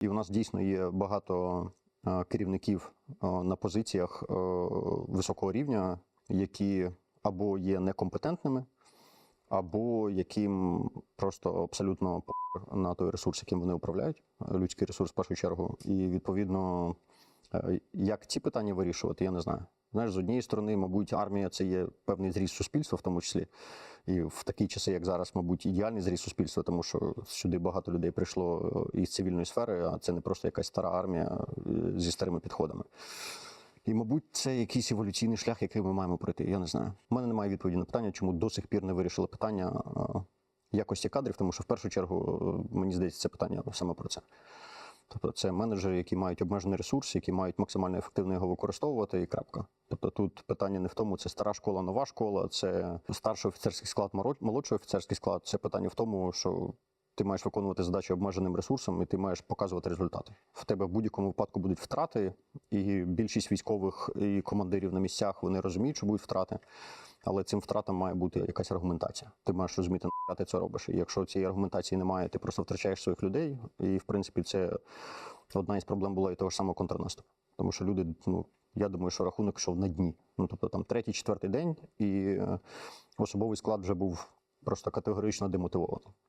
І у нас дійсно є багато е, керівників е, на позиціях е, високого рівня, які або є некомпетентними, або яким просто абсолютно на той ресурс, яким вони управляють, людський ресурс в першу чергу. І відповідно, як ці питання вирішувати, я не знаю. Знаєш, з однієї сторони, мабуть, армія це є певний зріст суспільства, в тому числі. І в такі часи, як зараз, мабуть, ідеальний зріст суспільства, тому що сюди багато людей прийшло е, із цивільної сфери, а це не просто якась стара армія е, зі старими підходами. І, мабуть, це якийсь еволюційний шлях, який ми маємо пройти. Я не знаю. У мене немає відповіді на питання, чому до сих пір не вирішили питання е, якості кадрів, тому що в першу чергу мені здається, це питання саме про це. Тобто це менеджери, які мають обмежений ресурс, які мають максимально ефективно його використовувати, і крапка. Тобто тут питання не в тому, це стара школа, нова школа, це старший офіцерський склад, молодший офіцерський склад. Це питання в тому, що ти маєш виконувати задачі обмеженим ресурсом, і ти маєш показувати результати. В тебе в будь-якому випадку будуть втрати, і більшість військових і командирів на місцях вони розуміють, що будуть втрати. Але цим втратам має бути якась аргументація. Ти маєш розуміти, на ти це робиш. І якщо цієї аргументації немає, ти просто втрачаєш своїх людей. І в принципі, це одна із проблем була і того ж самого контрнаступу. Тому що люди, ну я думаю, що рахунок йшов на дні. Ну тобто там третій, четвертий день, і е, особовий склад вже був просто категорично демотивований.